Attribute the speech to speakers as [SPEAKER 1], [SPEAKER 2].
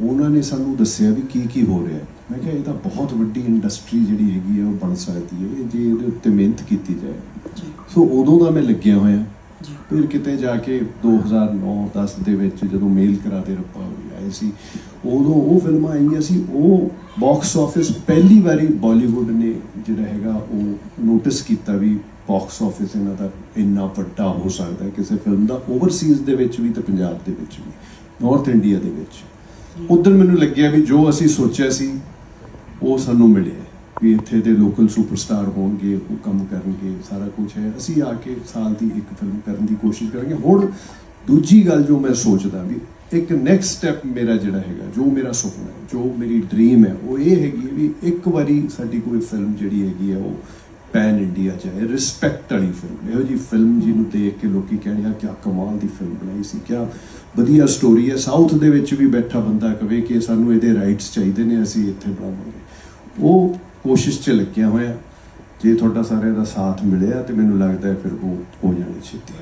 [SPEAKER 1] ਉਹਨਾਂ ਨੇ ਸਾਨੂੰ ਦੱਸਿਆ ਵੀ ਕੀ ਕੀ ਹੋ ਰਿਹਾ ਹੈ। ਮੈਂ ਕਿਹਾ ਇਹ ਤਾਂ ਬਹੁਤ ਵੱਡੀ ਇੰਡਸਟਰੀ ਜਿਹੜੀ ਹੈਗੀ ਹੈ ਉਹ ਬਣ ਸਕਦੀ ਹੈ ਜੇ ਇਹਦੇ ਉੱਤੇ ਮਿਹਨਤ ਕੀਤੀ ਜਾਏ। ਸੋ ਉਦੋਂ ਦਾ ਮੈਂ ਲੱਗਿਆ ਹੋਇਆ। ਫਿਰ ਕਿਤੇ ਜਾ ਕੇ 2009-10 ਦੇ ਵਿੱਚ ਜਦੋਂ ਮੇਲ ਕਰਾ ਦੇ ਰੱਪਾ ਹੋਈ ਆਏ ਸੀ। ਉਦੋਂ ਉਹ ਫਿਲਮਾਂ ਆਈਆਂ ਸੀ ਉਹ ਬਾਕਸ ਆਫਿਸ ਪਹਿਲੀ ਵਾਰੀ ਬਾਲੀਵੁੱਡ ਨੇ ਜਿਹੜਾ ਹੈਗਾ ਉਹ ਨੋਟਿਸ ਕੀਤਾ ਵੀ ਬਾਕਸ ਆਫਿਸ ਇਹਨਾਂ ਦਾ ਇੰਨਾ ਵੱਡਾ ਹੋ ਸਕਦਾ ਕਿਸੇ ਫਿਲਮ ਦਾ ਓਵਰਸੀਜ਼ ਦੇ ਵਿੱਚ ਵੀ ਤੇ ਪੰਜਾਬ ਦੇ ਵਿੱਚ ਵੀ ਨਾਰਥ ਇੰਡੀਆ ਦੇ ਵਿੱਚ। ਉਦੋਂ ਮੈਨੂੰ ਲੱਗਿਆ ਵੀ ਜੋ ਅਸੀਂ ਸੋਚਿਆ ਸੀ, ਉਹ ਸਾਨੂੰ ਮਿਲਿਆ ਵੀ ਇੱਥੇ ਦੇ ਲੋਕਲ ਸੁਪਰਸਟਾਰ ਹੋਣਗੇ, ਉਹ ਕੰਮ ਕਰਨਗੇ, ਸਾਰਾ ਕੁਝ ਹੈ। ਅਸੀਂ ਆ ਕੇ ਸਾਲ ਦੀ ਇੱਕ ਫਿਲਮ ਕਰਨ ਦੀ ਕੋਸ਼ਿਸ਼ ਕਰਾਂਗੇ। ਹੁਣ ਦੂਜੀ ਗੱਲ ਜੋ ਮੈਂ ਸੋਚਦਾ ਵੀ ਇੱਕ ਨੈਕਸਟ ਸਟੈਪ ਮੇਰਾ ਜਿਹੜਾ ਹੈਗਾ, ਜੋ ਮੇਰਾ ਸੁਪਨਾ ਹੈ, ਜੋ ਮੇਰੀ ਡ੍ਰੀਮ ਹੈ, ਉਹ ਇਹ ਹੈਗੀ ਹੈ ਵੀ ਇੱਕ ਵਾਰੀ ਸਾਡੀ ਕੋਈ ਫਿਲਮ ਜਿਹੜੀ ਹੈਗੀ ਹੈ, ਉਹ ਪੈਨ ਇੰਡੀਆ ਚਾਹੇ ਰਿਸਪੈਕਟ ਵਾਲੀ ਫਿਲਮ ਇਹੋ ਜੀ ਫਿਲਮ ਜਿਹਨੂੰ ਦੇਖ ਕੇ ਲੋਕੀ ਕਹਿਣਗੇ ਆ ਕੀ ਕਮਾਲ ਦੀ ਫਿਲਮ ਬਣਾਈ ਸੀ, ਕਿਆ ਵਧੀਆ ਸਟੋਰੀ ਹੈ। ਸਾਊਥ ਦੇ ਵਿੱਚ ਵੀ ਬੈਠਾ ਬੰਦਾ ਕਵੇ ਕਿ ਸਾਨੂੰ ਇਹਦੇ ਰਾਈਟਸ ਚਾਹੀਦੇ ਨੇ, ਅਸੀਂ ਇੱਥੇ ਬਣਾਵਾਂਗੇ। ਉਹ ਕੋਸ਼ਿਸ਼ 'ਚ ਲੱਗਿਆ ਹੋਇਆ। ਜੇ ਤੁਹਾਡਾ ਸਾਰਿਆਂ ਦਾ ਸਾਥ ਮਿਲਿਆ ਤੇ ਮੈਨੂੰ ਲੱਗਦਾ ਫਿਰ ਉਹ ਹੋ ਜਾਣੀ ਛੇਤੀ।